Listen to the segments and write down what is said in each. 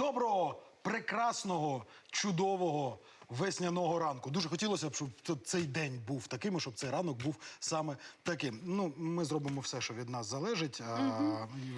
Доброго, прекрасного, чудового весняного ранку. Дуже хотілося б, щоб цей день був таким, і щоб цей ранок був саме таким. Ну, ми зробимо все, що від нас залежить. А,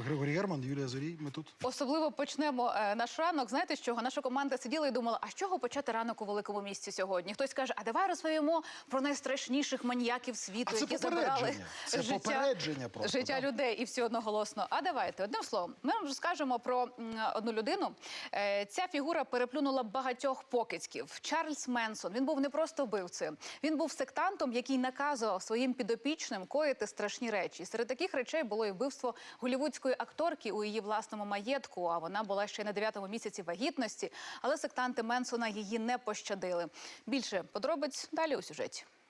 Григорій Герман, Юлія Зорій, ми тут. Особливо почнемо е, наш ранок. Знаєте, з чого наша команда сиділа і думала, а з чого почати ранок у великому місті сьогодні? Хтось каже, а давай розповімо про найстрашніших маніяків світу, А це які забирали попередження. Це життя, попередження просто, життя да. людей і всі одноголосно. А давайте одним словом, ми вам розкажемо про м, одну людину. Е, Ця фігура переплюнула багатьох покидьків. Чарльз Менсон. Він був не просто вбивцею, він був сектантом, який наказував своїм підопічним коїти страшні речі. Серед таких речей було і вбивство голівудської акторки у її власному маєтку. А вона була ще на дев'ятому місяці вагітності. Але сектанти Менсона її не пощадили. Більше подробиць далі у сюжеті. –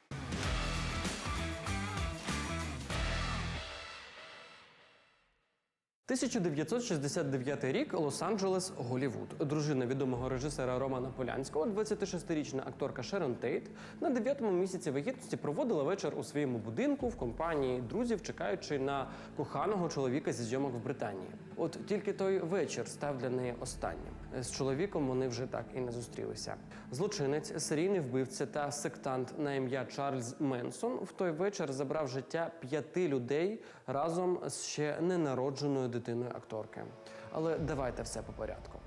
1969 рік Лос-Анджелес, Голівуд. Дружина відомого режисера Романа Полянського, 26-річна акторка Шерон Тейт, на дев'ятому місяці вагітності проводила вечір у своєму будинку в компанії друзів, чекаючи на коханого чоловіка зі зйомок в Британії. От тільки той вечір став для неї останнім. З чоловіком вони вже так і не зустрілися. Злочинець, серійний вбивця та сектант на ім'я Чарльз Менсон в той вечір забрав життя п'яти людей разом з ще ненародженою дитиною акторки. Але давайте все по порядку.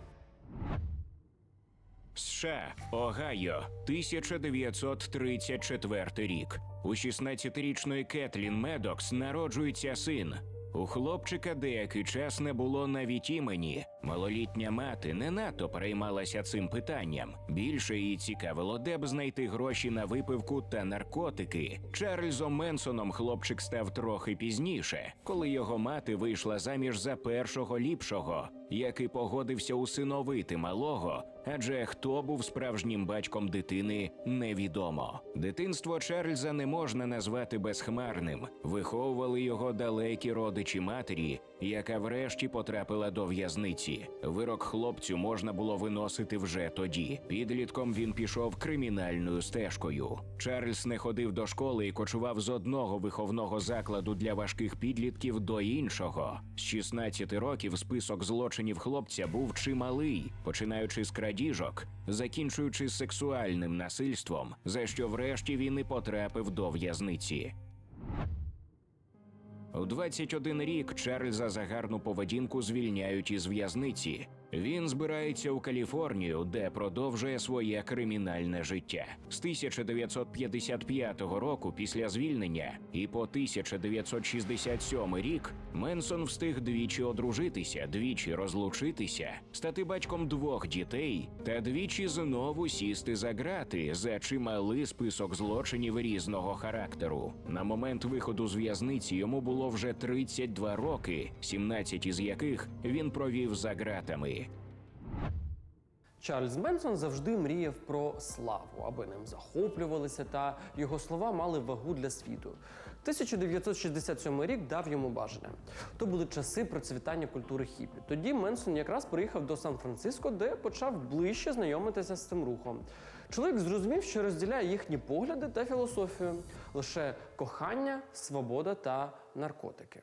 США, Огайо, 1934 рік. У 16-річної Кетлін Медокс народжується син. У хлопчика деякий час не було навіть імені. Малолітня мати не надто переймалася цим питанням. Більше її цікавило, де б знайти гроші на випивку та наркотики. Чарльзом Менсоном хлопчик став трохи пізніше, коли його мати вийшла заміж за першого ліпшого, який погодився усиновити малого. Адже хто був справжнім батьком дитини, невідомо. Дитинство Чарльза не можна назвати безхмарним. Виховували його далекі родичі матері, яка врешті потрапила до в'язниці. Вирок хлопцю можна було виносити вже тоді. Підлітком він пішов кримінальною стежкою. Чарльз не ходив до школи і кочував з одного виховного закладу для важких підлітків до іншого. З 16 років список злочинів хлопця був чималий, починаючи з крадіжок, закінчуючи сексуальним насильством, за що врешті він і потрапив до в'язниці. У 21 рік Чарльза за гарну поведінку звільняють із в'язниці. Він збирається у Каліфорнію, де продовжує своє кримінальне життя. З 1955 року, після звільнення, і по 1967 рік Менсон встиг двічі одружитися, двічі розлучитися, стати батьком двох дітей та двічі знову сісти за грати за чималий список злочинів різного характеру. На момент виходу з в'язниці йому було вже 32 роки, 17 із яких він провів за ґратами. Чарльз Менсон завжди мріяв про славу, аби ним захоплювалися, та його слова мали вагу для світу. 1967 рік дав йому бажане. То були часи процвітання культури хіпі. Тоді Менсон якраз приїхав до Сан-Франциско, де почав ближче знайомитися з цим рухом. Чоловік зрозумів, що розділяє їхні погляди та філософію лише кохання, свобода та наркотики.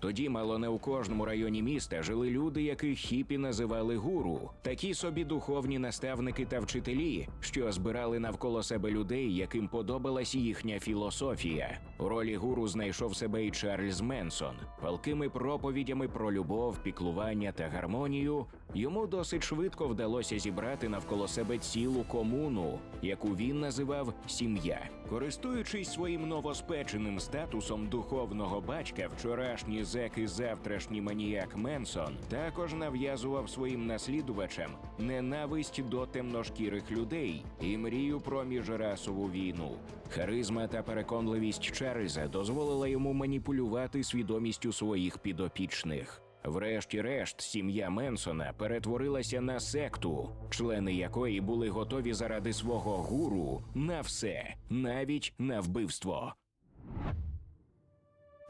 Тоді мало не у кожному районі міста жили люди, яких хіпі називали гуру, такі собі духовні наставники та вчителі, що збирали навколо себе людей, яким подобалась їхня філософія. У ролі гуру знайшов себе і Чарльз Менсон. Палкими проповідями про любов, піклування та гармонію йому досить швидко вдалося зібрати навколо себе цілу комуну, яку він називав сім'я. Користуючись своїм новоспеченим статусом духовного батька, вчорашній зек і завтрашній маніяк Менсон також нав'язував своїм наслідувачам ненависть до темношкірих людей і мрію про міжрасову війну. Харизма та переконливість Чарльза дозволила йому маніпулювати свідомістю своїх підопічних. Врешті-решт, сім'я Менсона перетворилася на секту, члени якої були готові заради свого гуру на все, навіть на вбивство.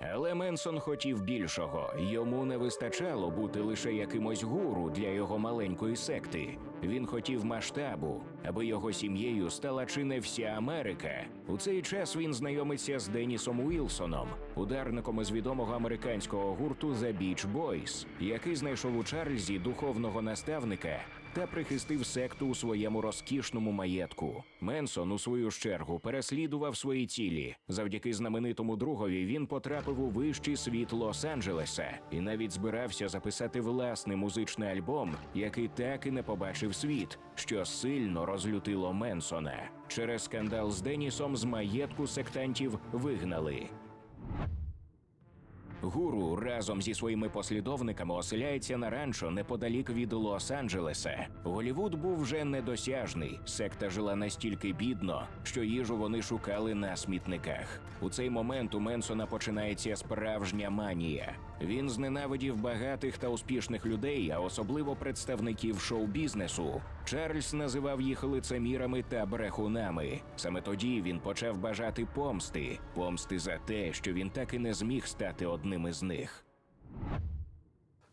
Але Менсон хотів більшого. Йому не вистачало бути лише якимось гуру для його маленької секти. Він хотів масштабу, аби його сім'єю стала чи не вся Америка. У цей час він знайомиться з Денісом Уілсоном, ударником із відомого американського гурту The Beach Boys, який знайшов у Чарльзі духовного наставника та прихистив секту у своєму розкішному маєтку. Менсон, у свою чергу, переслідував свої цілі. Завдяки знаменитому другові він потрапив у вищий світ Лос-Анджелеса і навіть збирався записати власний музичний альбом, який так і не побачив світ, що сильно розлютило Менсона. Через скандал з Денісом з маєтку сектантів вигнали. Гуру разом зі своїми послідовниками оселяється на ранчо неподалік від Лос-Анджелеса. Голівуд був вже недосяжний. Секта жила настільки бідно, що їжу вони шукали на смітниках. У цей момент у Менсона починається справжня манія. Він зненавидів багатих та успішних людей, а особливо представників шоу-бізнесу. Чарльз називав їх лицемірами та брехунами. Саме тоді він почав бажати помсти, помсти за те, що він так і не зміг стати одним із них.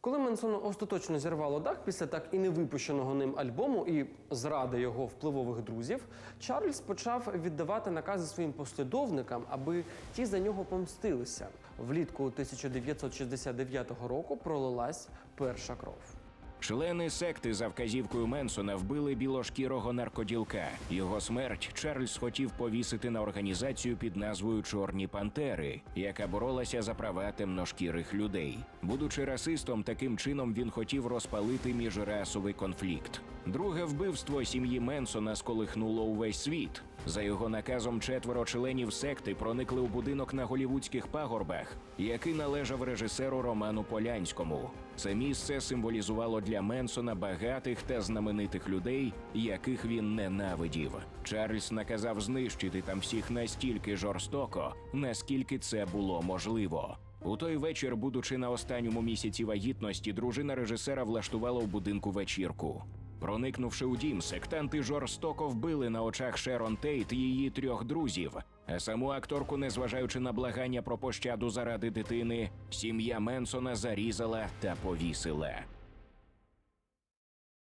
Коли Менсону остаточно зірвало дах після так і не випущеного ним альбому і зради його впливових друзів, Чарльз почав віддавати накази своїм послідовникам, аби ті за нього помстилися. Влітку 1969 року пролилась перша кров. Члени секти за вказівкою Менсона вбили білошкірого наркоділка. Його смерть Чарльз хотів повісити на організацію під назвою Чорні Пантери, яка боролася за права темношкірих людей. Будучи расистом, таким чином він хотів розпалити міжрасовий конфлікт. Друге вбивство сім'ї Менсона сколихнуло увесь світ. За його наказом четверо членів секти проникли у будинок на голівудських пагорбах, який належав режисеру Роману Полянському. Це місце символізувало для Менсона багатих та знаменитих людей, яких він ненавидів. Чарльз наказав знищити там всіх настільки жорстоко, наскільки це було можливо. У той вечір, будучи на останньому місяці вагітності, дружина режисера влаштувала у будинку вечірку. Проникнувши у дім, сектанти жорстоко вбили на очах Шерон Тейт її трьох друзів. А саму акторку, незважаючи на благання про пощаду заради дитини, сім'я Менсона зарізала та повісила.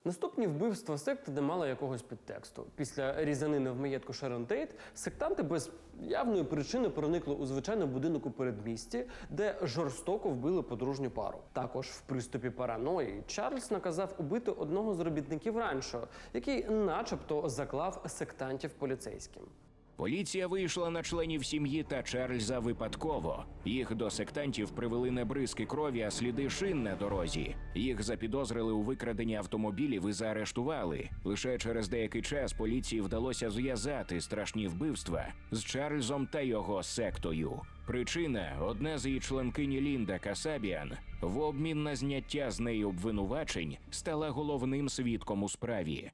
Наступні вбивства секти не мали якогось підтексту. Після різанини в маєтку Шерон Тейт сектанти без явної причини проникли у звичайний будинок у передмісті, де жорстоко вбили подружню пару. Також в приступі параної Чарльз наказав убити одного з робітників ранчо, який, начебто, заклав сектантів поліцейським. Поліція вийшла на членів сім'ї та Чарльза випадково. Їх до сектантів привели не бризки крові, а сліди шин на дорозі. Їх запідозрили у викраденні автомобілів і заарештували. Лише через деякий час поліції вдалося зв'язати страшні вбивства з Чарльзом та його сектою. Причина одна з її членкині Лінда Касабіан в обмін на зняття з неї обвинувачень стала головним свідком у справі.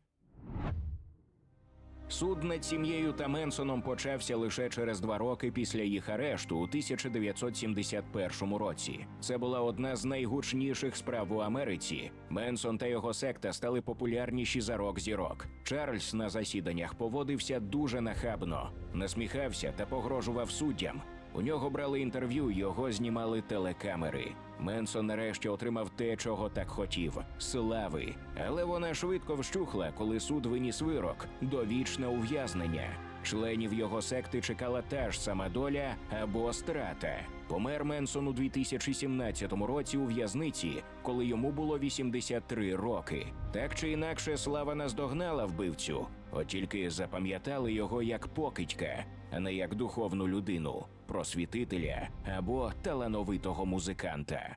Суд над сім'єю та Менсоном почався лише через два роки після їх арешту у 1971 році. Це була одна з найгучніших справ у Америці. Менсон та його секта стали популярніші за рок зірок. Чарльз на засіданнях поводився дуже нахабно, насміхався та погрожував суддям. У нього брали інтерв'ю, його знімали телекамери. Менсон нарешті отримав те, чого так хотів слави. Але вона швидко вщухла, коли суд виніс вирок довічне ув'язнення. Членів його секти чекала та ж сама доля або страта. Помер Менсон у 2017 році у в'язниці, коли йому було 83 роки. Так чи інакше, слава наздогнала вбивцю, от тільки запам'ятали його як покидька, а не як духовну людину, просвітителя або талановитого музиканта.